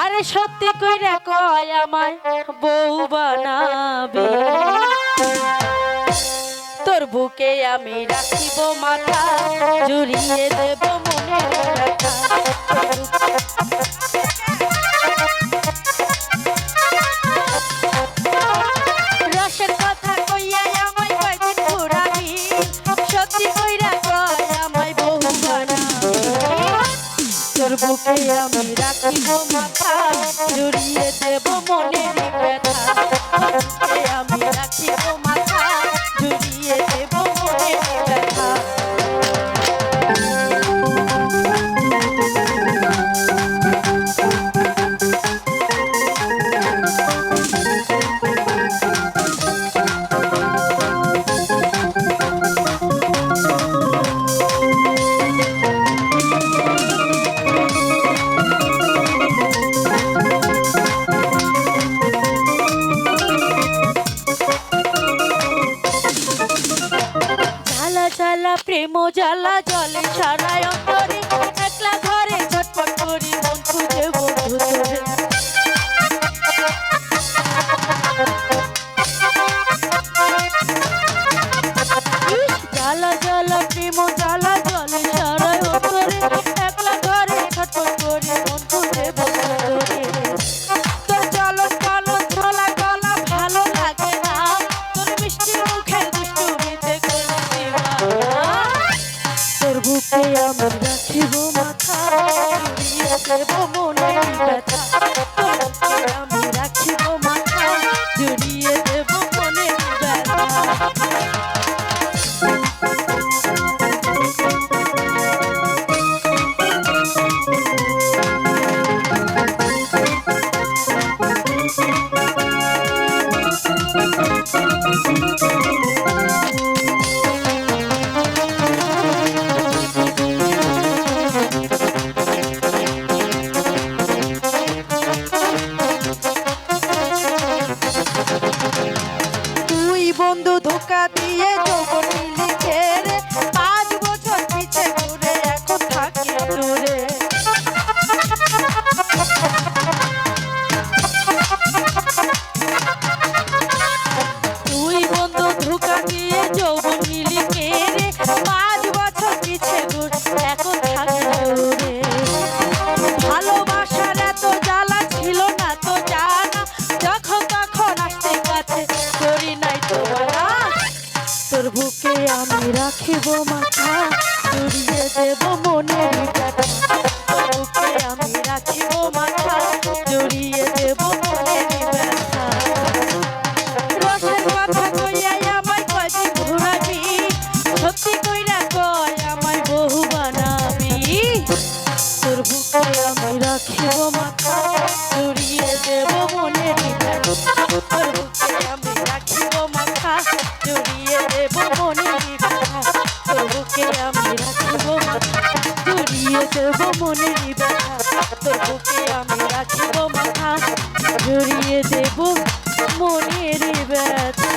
আরে সত্যি কইরা কয় আমায় বউ বানাবে? তোর বুকে আমি রাখিব মাথা, জুড়িয়ে দেব মনে ব্যথা। আমি রাখিব মাথা জড়িয়ে প্রেম জ্বালা জলে সারায় অন্তরে। একলা ঘরে বুকে আমি রাখিব মাথা জড়িয়ে দেব মনের ব্যথা। আমি রাখিব মাথা, জড়িয়ে দেব মনের ব্যথা। তুই বন্ধু ধোকা দিয়ে যৌবন পাঁচ বছর পিছে ঘুরে এখন থাকি দূরে। তুই বন্ধু ধোকা দিয়ে যৌবন রে। পাঁচ বছর পিছে ঘুরে দেব মাথা জড়িয়ে দেব মনের কইরা কয় আমায় বহু বানাবি। তোর বুকে আমি রাখিব মাথা জড়িয়ে দেব মনের জড়িয়ে দেব মনের ব্যথা।